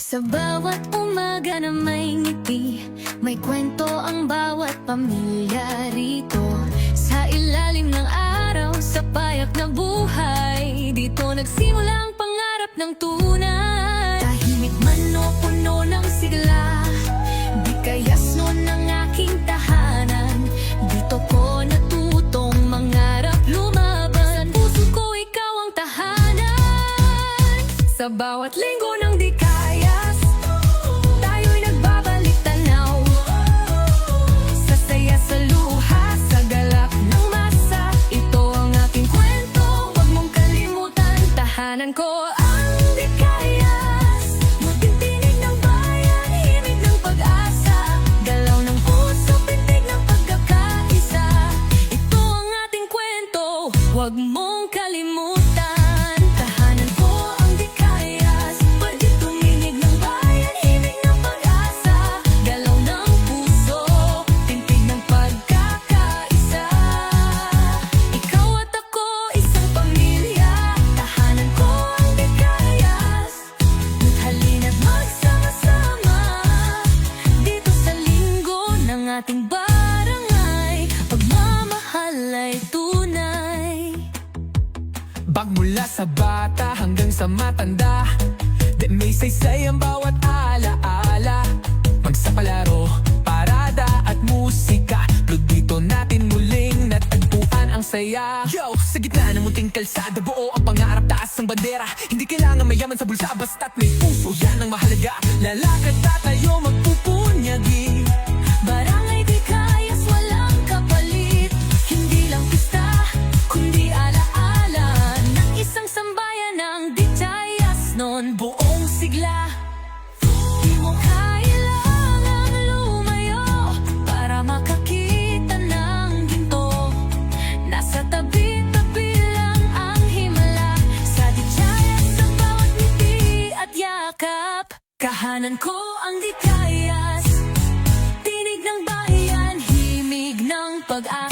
Sa bawat umaga na may ngiti May kwento ang bawat pamilya rito. Sa ilalim ng araw, sa payak na buhay Dito nagsimula ang pangarap ng tunay. Tahimik man o puno ng sigla Di kayas nun ang aking tahanan. Dito ko natutong mangarap lumaban. Sa puso ko ikaw ang tahanan. Sa bawat linggo ng di sa bata hanggang sa matanda. Di may saysay ang bawat alaala. Magsapalaro, parada at musika. Plug dito natin muling natagpuan ang saya. Yo, sa gitna ng munting kalsada Buo ang pangarap, taas ang bandera. Hindi kailangan mayaman sa bulsa Basta't may puso, yan ang mahalaga Lalakad Buong sigla. Di mo kailangang lumayo Para makakita ng ginto. Nasa tabi-tabi lang ang himala. Sa di kayas sa bawat ngiti at yakap Kahanan ko ang di Tinig ng bayan, himig ng pag-asa